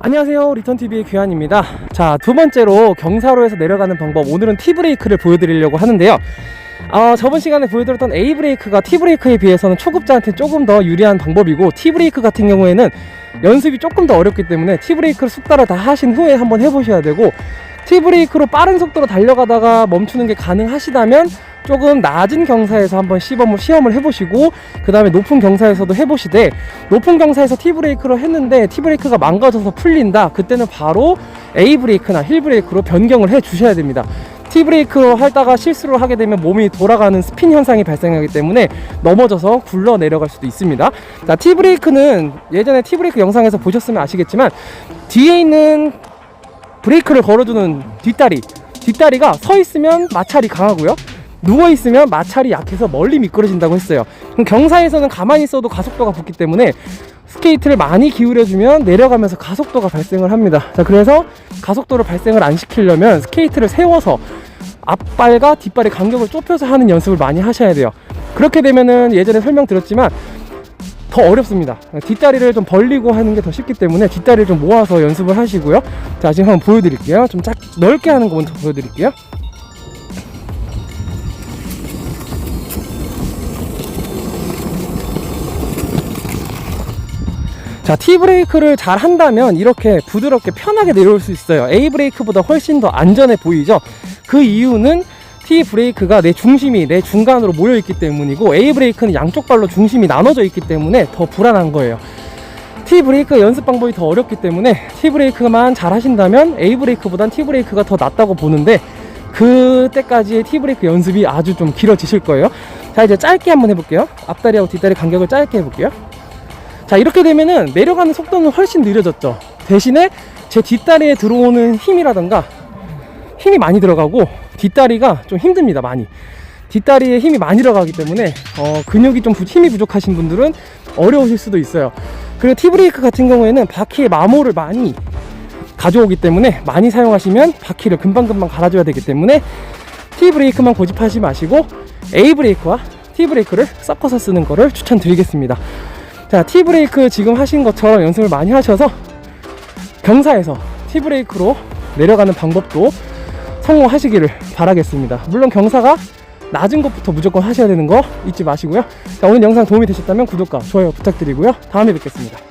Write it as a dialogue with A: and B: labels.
A: 안녕하세요. 리턴TV의 규환입니다. 자 두 번째로 경사로에서 내려가는 방법. 오늘은 T브레이크를 보여드리려고 하는데요. 어, 저번 시간에 보여드렸던 A브레이크가 T브레이크에 비해서는 초급자한테 조금 더 유리한 방법이고 T브레이크 같은 경우에는 연습이 조금 더 어렵기 때문에 T브레이크를 숙달을 다 하신 후에 한번 해보셔야 되고 T브레이크로 빠른 속도로 달려가다가 멈추는 게 가능하시다면 조금 낮은 경사에서 한번 시범을 시험을 해보시고 그 다음에 높은 경사에서도 해보시되 높은 경사에서 T브레이크로 했는데 T브레이크가 망가져서 풀린다. 그때는 바로 A브레이크나 힐 브레이크로 변경을 해 주셔야 됩니다. T브레이크로 하다가 실수를 하게 되면 몸이 돌아가는 스핀 현상이 발생하기 때문에 넘어져서 굴러 내려갈 수도 있습니다. 자 T브레이크는 예전에 T브레이크 영상에서 보셨으면 아시겠지만 뒤에 있는 브레이크를 걸어주는 뒷다리. 뒷다리가 서 있으면 마찰이 강하고요. 누워 있으면 마찰이 약해서 멀리 미끄러진다고 했어요. 그럼 경사에서는 가만히 있어도 가속도가 붙기 때문에 스케이트를 많이 기울여주면 내려가면서 가속도가 발생을 합니다. 자 그래서 가속도를 발생을 안 시키려면 스케이트를 세워서 앞발과 뒷발의 간격을 좁혀서 하는 연습을 많이 하셔야 돼요. 그렇게 되면은 예전에 설명드렸지만 더 어렵습니다. 뒷다리를 좀 벌리고 하는 게 더 쉽기 때문에 뒷다리를 좀 모아서 연습을 하시고요. 자, 지금 한번 보여드릴게요. 좀 작, 넓게 하는 거 먼저 보여드릴게요. 자, T 브레이크를 잘 한다면 이렇게 부드럽게 편하게 내려올 수 있어요. A 브레이크보다 훨씬 더 안전해 보이죠? 그 이유는 T 브레이크가 내 중심이 내 중간으로 모여 있기 때문이고 A 브레이크는 양쪽 발로 중심이 나눠져 있기 때문에 더 불안한 거예요. T 브레이크 연습 방법이 더 어렵기 때문에 T 브레이크만 잘 하신다면 A 브레이크보단 T 브레이크가 더 낫다고 보는데 그때까지의 T 브레이크 연습이 아주 좀 길어지실 거예요. 자 이제 짧게 한번 해볼게요. 앞다리하고 뒷다리 간격을 짧게 해볼게요. 자 이렇게 되면은 내려가는 속도는 훨씬 느려졌죠. 대신에 제 뒷다리에 들어오는 힘이라던가 힘이 많이 들어가고 뒷다리가 좀 힘듭니다 많이. 뒷다리에 힘이 많이 들어가기 때문에 어, 근육이 좀 부- 힘이 부족하신 분들은 어려우실 수도 있어요. 그리고 T브레이크 같은 경우에는 바퀴의 마모를 많이 가져오기 때문에 많이 사용하시면 바퀴를 금방금방 갈아줘야 되기 때문에 T브레이크만 고집하지 마시고 A브레이크와 T브레이크를 섞어서 쓰는 거를 추천드리겠습니다. 자 T브레이크 지금 하신 것처럼 연습을 많이 하셔서 경사에서 T브레이크로 내려가는 방법도 성공하시기를 바라겠습니다. 물론 경사가 낮은 것부터 무조건 하셔야 되는 거 잊지 마시고요. 자, 오늘 영상 도움이 되셨다면 구독과 좋아요 부탁드리고요. 다음에 뵙겠습니다.